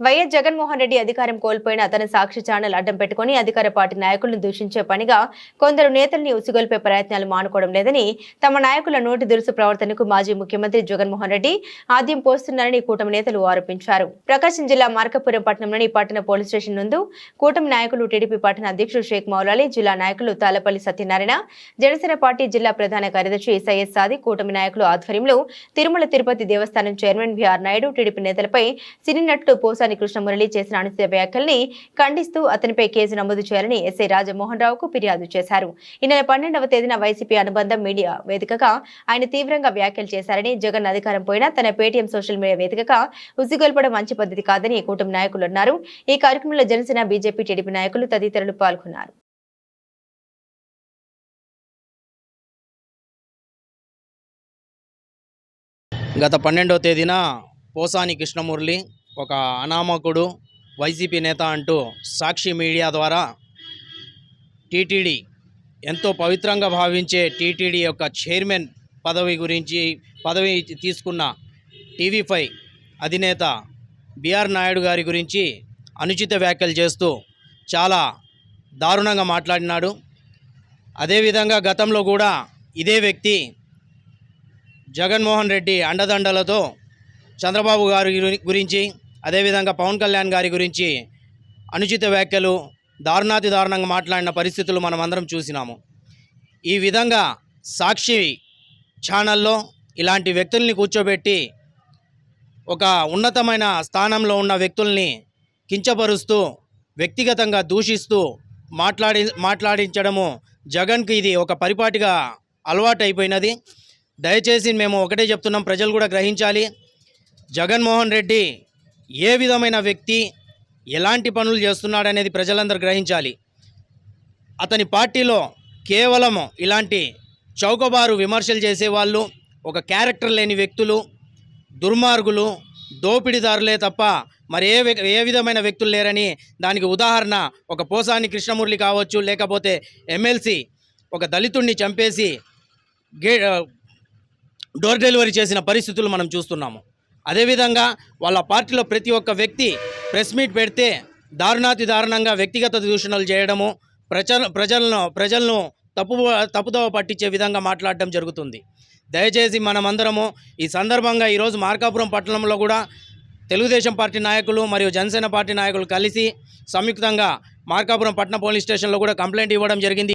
YS Jaganmohan Reddy అధికారం కోల్పోయిన తన సాక్షి ఛానల్ అడ్డం పెట్టుకుని అధికార పార్టీ నాయకులను దూషించే పనిగా కొందరు నేతల్ని ఉసిగొల్పే ప్రయత్నాలు మానుకోవడం లేదని తమ నాయకుల నోటి దురుసు ప్రవర్తనకు మాజీ ముఖ్యమంత్రి జగన్మోహన్ రెడ్డి ఆద్యం పోస్తున్నారని కూటమి నేతలు ఆరోపించారు. ప్రకాశం జిల్లా మార్కపురం పట్టణంలోని పట్టణ పోలీస్ స్టేషన్ నందు కూటమి నాయకులు టీడీపీ పట్టణ అధ్యక్షుడు షేక్ మౌలాలి జిల్లా నాయకులు తాలపల్లి సత్యనారాయణ జనసేన పార్టీ జిల్లా ప్రధాన కార్యదర్శి సయ్యద్ సాది కూటమి నాయకులు ఆధ్వర్యంలో తిరుమల తిరుపతి దేవస్థానం చైర్మన్ బిఆర్ నాయుడు టీడీపీ నేతలపై సినీ నటుడు పోసాని కృష్ణమురళి చేసిన అనుచిత వ్యాఖ్యల్ని ఖండిస్తూ అతనిపై కేసు నమోదు చేయాలని ఎస్ఐ రాజమోహన్ రావుకు ఫిర్యాదు చేశారు. ఈ నెల పన్నెండవ తేదీన వైసీపీ అనుబంధం మీడియా వేదికగా ఆయన తీవ్రంగా వ్యాఖ్యలు చేశారని జగన్ అధికారం పోయినా తన పేటీఎం సోషల్ మీడియా వేదికగా ఉసిగొల్పడం మంచి పద్ధతి కాదని కూటమి నాయకులు అన్నారు. ఈ కార్యక్రమంలో జనసేన బీజేపీ టీడీపీ నాయకులు తదితరులు పాల్గొన్నారు. గత పన్నెండవ తేదీన పోసాని కృష్ణమురళి ఒక అనామకుడు వైసీపీ నేత అంటూ సాక్షి మీడియా ద్వారా టీటీడీ ఎంతో పవిత్రంగా భావించే టీటీడీ యొక్క చైర్మన్ పదవి గురించి పదవి తీసుకున్న టీవీ ఫైవ్ అధినేత బిఆర్ నాయుడు గారి గురించి అనుచిత వ్యాఖ్యలు చేస్తూ చాలా దారుణంగా మాట్లాడినాడు. అదేవిధంగా గతంలో కూడా ఇదే వ్యక్తి జగన్మోహన్ రెడ్డి అండదండలతో చంద్రబాబు గారి గురి- గురించి అదేవిధంగా పవన్ కళ్యాణ్ గారి గురించి అనుచిత వ్యాఖ్యలు దారుణాతి దారుణంగా మాట్లాడిన పరిస్థితులు మనం అందరం చూసినాము. ఈ విధంగా సాక్షి ఛానల్లో ఇలాంటి వ్యక్తుల్ని కూర్చోబెట్టి ఒక ఉన్నతమైన స్థానంలో ఉన్న వ్యక్తుల్ని కించపరుస్తూ వ్యక్తిగతంగా దూషిస్తూ మాట్లాడి మాట్లాడించడము జగన్కి ఇది ఒక పరిపాటిగా అలవాటు అయిపోయినది దయచేసి మేము ఒకటే చెప్తున్నాం ప్రజలు కూడా గ్రహించాలి. జగన్మోహన్ రెడ్డి ఏ విధమైన వ్యక్తి ఎలాంటి పనులు చేస్తున్నాడనేది ప్రజలందరూ గ్రహించాలి. అతని పార్టీలో కేవలం ఇలాంటి చౌకబారు విమర్శలు చేసేవాళ్ళు ఒక క్యారెక్టర్ లేని వ్యక్తులు దుర్మార్గులు దోపిడీదారులే తప్ప మరి ఏ ఏ విధమైన వ్యక్తులు లేరని దానికి ఉదాహరణ ఒక పోసాని కృష్ణమురళి కావచ్చు లేకపోతే ఎమ్మెల్సీ ఒక దళితుడిని చంపేసి గే డోర్ డెలివరీ చేసిన పరిస్థితులు మనం చూస్తున్నాము. అదేవిధంగా వాళ్ళ పార్టీలో ప్రతి ఒక్క వ్యక్తి ప్రెస్ మీట్ పెడితే దారుణాతి దారుణంగా వ్యక్తిగత దూషణలు చేయడము ప్రజల ప్రజలను ప్రజలను తప్పు తప్పుదోవ పట్టించే విధంగా మాట్లాడడం జరుగుతుంది. దయచేసి మనమందరము ఈ సందర్భంగా ఈరోజు మార్కాపురం పట్టణంలో కూడా తెలుగుదేశం పార్టీ నాయకులు మరియు జనసేన పార్టీ నాయకులు కలిసి సంయుక్తంగా మార్కాపురం పట్టణ పోలీస్ స్టేషన్లో కూడా కంప్లైంట్ ఇవ్వడం జరిగింది.